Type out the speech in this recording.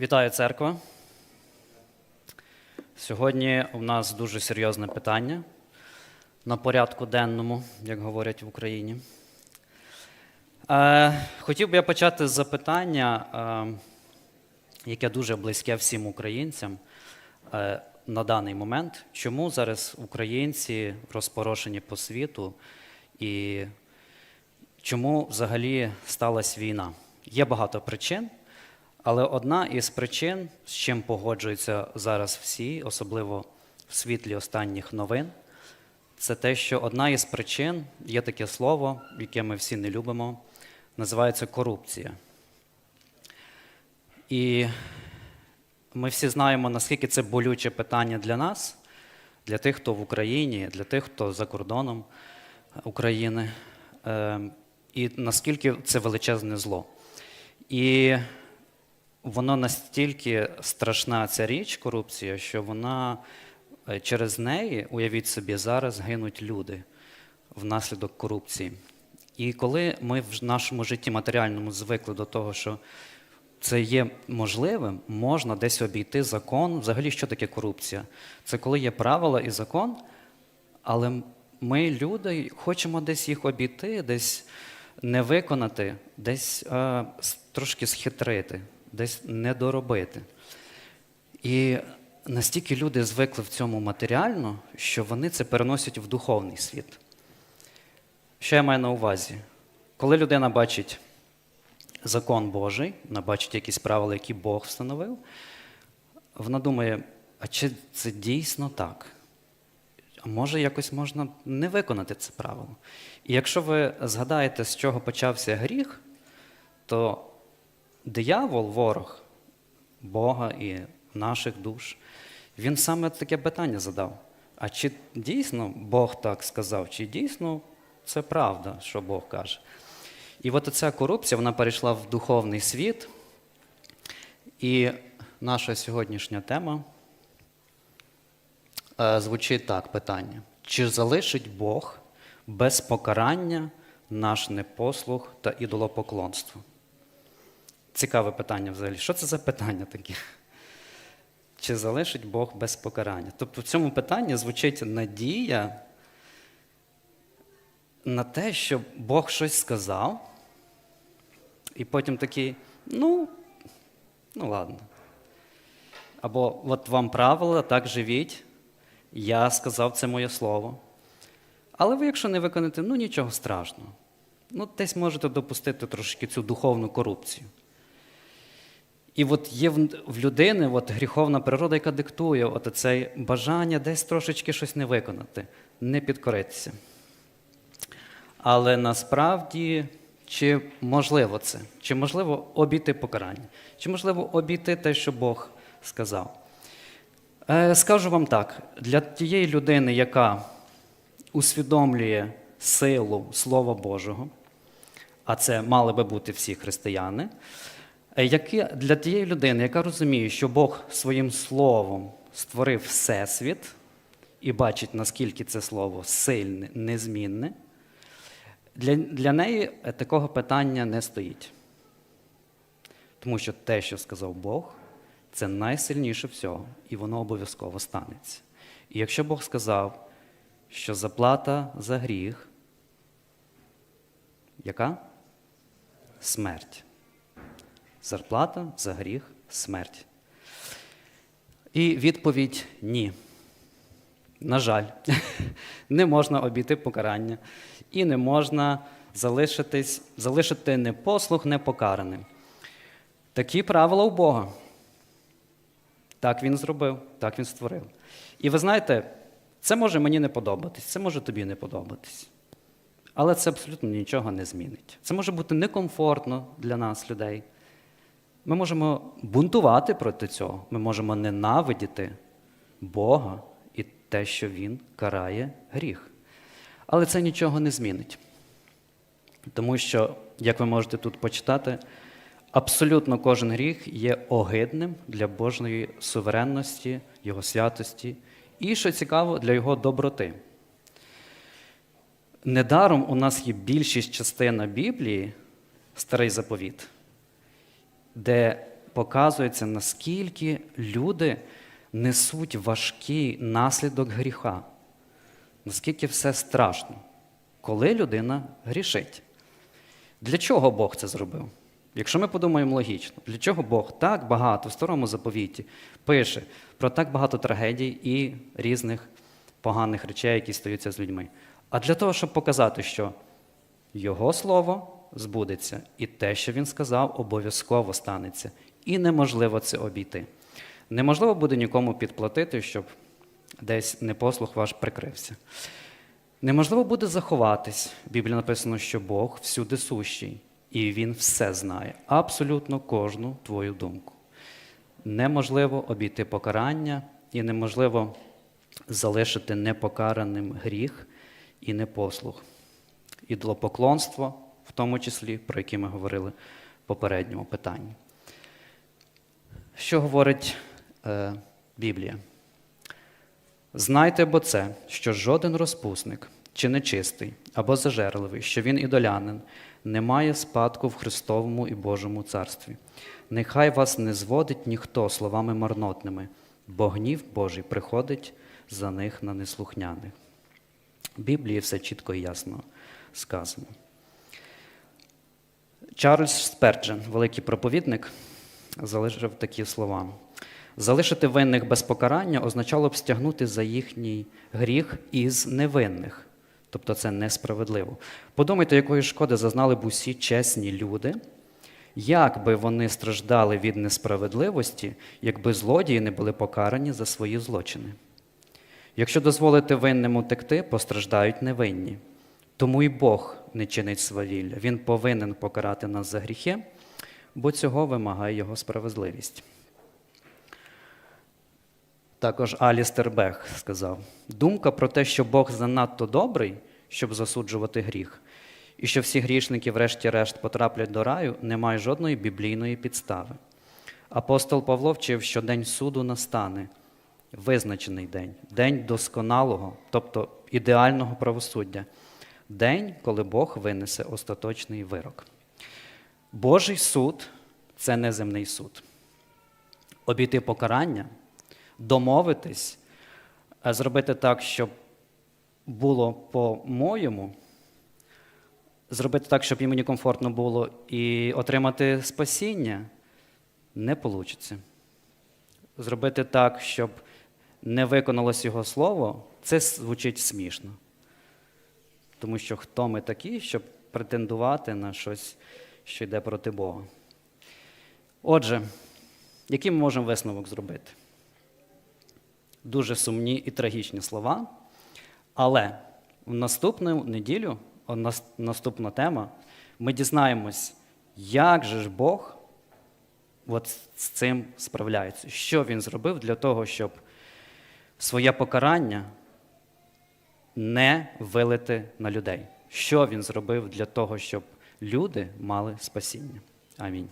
Вітаю церква. Сьогодні у нас дуже серйозне питання на порядку денному, як говорять в Україні. Е, хотів би я почати з запитання, е, яке дуже близьке всім українцям е, на даний момент. Чому зараз українці розпорошені по світу і чому взагалі сталася війна? Є багато причин. Але одна із причин, з чим погоджуються зараз всі, особливо в світлі останніх новин, це те, що одна із причин є таке слово, яке ми всі не любимо, називається корупція. І ми всі знаємо, наскільки це болюче питання для нас, для тих, хто в Україні, для тих, хто за кордоном України, е, і наскільки це величезне зло. І воно настільки страшна ця річ, корупція, що вона е, через неї, уявіть собі, зараз гинуть люди внаслідок корупції. І коли ми в нашому житті матеріальному звикли до того, що це є можливим, можна десь обійти закон. Взагалі, що таке корупція? Це коли є правила і закон, але ми, люди, хочемо десь їх обійти, десь не виконати, десь е, трошки схитрити, десь не доробити. І настільки люди звикли в цьому матеріально, що вони це переносять в духовний світ. Що я маю на увазі? Коли людина бачить закон Божий, вона бачить якісь правила, які Бог встановив, вона думає, а чи це дійсно так? А може, якось можна не виконати це правило. І якщо ви згадаєте, з чого почався гріх, то диявол, ворог Бога і наших душ, він саме таке питання задав. А чи дійсно Бог так сказав, чи дійсно це правда, що Бог каже? І от ця корупція вона перейшла в духовний світ. І наша сьогоднішня тема е, звучить так питання: чи залишить Бог без покарання наш непослух та ідолопоклонство? Цікаве питання взагалі. Що це за питання таке? Чи залишить Бог без покарання? Тобто в цьому питанні звучить надія на те, що Бог щось сказав, і потім такий, ну, ну ладно. Або от вам правила, так живіть, я сказав це моє слово. Але ви, якщо не виконаєте, ну нічого страшного. Ну, десь можете допустити трошки цю духовну корупцію. І от є в людини от гріховна природа, яка диктує от це бажання десь трошечки щось не виконати, не підкоритися. Але насправді, чи можливо це? Чи можливо обійти покарання? Чи можливо обійти те, що Бог сказав? Е, скажу вам так: для тієї людини, яка усвідомлює силу Слова Божого, а це мали би бути всі християни, е, які, для тієї людини, яка розуміє, що Бог своїм словом створив Всесвіт і бачить, наскільки це слово сильне, незмінне, для, для неї е, такого питання не стоїть. Тому що те, що сказав Бог, це найсильніше всього, і воно обов'язково станеться. І якщо Бог сказав, що заплата за гріх, яка? Смерть. Зарплата за гріх смерть. І відповідь ні. На жаль, не можна обійти покарання і не можна залишитись, залишити непослух непокараним. Такі правила у Бога. Так він зробив, так він створив. І ви знаєте, це може мені не подобатись, це може тобі не подобатись. Але це абсолютно нічого не змінить. Це може бути некомфортно для нас, людей. Ми можемо бунтувати проти цього, ми можемо ненавидіти Бога і те, що Він карає гріх. Але це нічого не змінить. Тому що, як ви можете тут почитати, абсолютно кожен гріх є огидним для Божої суверенності, Його святості і, що цікаво, для Його доброти. Недаром у нас є більшість частина Біблії, старий заповіт, де показується, наскільки люди несуть важкий наслідок гріха. Наскільки все страшно, коли людина грішить. Для чого Бог це зробив? Якщо ми подумаємо логічно, для чого Бог так багато в старому заповіті пише про так багато трагедій і різних поганих речей, які стаються з людьми? А для того, щоб показати, що Його слово збудеться, і те, що він сказав, обов'язково станеться. І неможливо це обійти. Неможливо буде нікому підплатити, щоб десь непослух ваш прикрився. Неможливо буде заховатись. В Біблії написано, що Бог всюди сущий, і Він все знає, абсолютно кожну твою думку. Неможливо обійти покарання і неможливо залишити непокараним гріх і непослух. Ідлопоклонство, в тому числі, про яке ми говорили в попередньому питанні. Що говорить е, Біблія? Знайте бо це, що жоден розпусник чи нечистий або зажерливий, що він ідолянин, не має спадку в Христовому і Божому царстві. Нехай вас не зводить ніхто словами марнотними, бо гнів Божий приходить за них на неслухняних. В Біблії все чітко і ясно сказано. Чарльз Сперджен, великий проповідник, залишив такі слова. Залишити винних без покарання означало б стягнути за їхній гріх із невинних. Тобто це несправедливо. Подумайте, якої шкоди зазнали б усі чесні люди, як би вони страждали від несправедливості, якби злодії не були покарані за свої злочини. Якщо дозволити винним утекти, постраждають невинні. Тому і Бог не чинить свавілля. Він повинен покарати нас за гріхи, бо цього вимагає його справедливість. Також Алістер Бех сказав: думка про те, що Бог занадто добрий, щоб засуджувати гріх, і що всі грішники, врешті-решт, потраплять до раю, не має жодної біблійної підстави. Апостол Павло вчив, що день суду настане, визначений день, день досконалого, тобто ідеального правосуддя, день, коли Бог винесе остаточний вирок. Божий суд це неземний суд. Обійти покарання домовитись, е, зробити так, щоб було по-моєму, зробити так, щоб йому комфортно було, і отримати спасіння не вийде. Зробити так, щоб не виконалось його слово, це звучить смішно. Тому що хто ми такі, щоб претендувати на щось, що йде проти Бога. Отже, який ми можемо висновок зробити? дуже сумні і трагічні слова. Але в наступну неділю, наступна тема, ми дізнаємось, як же ж Бог от з цим справляється, що він зробив для того, щоб своє покарання не вилити на людей. Що він зробив для того, щоб люди мали спасіння. Амінь.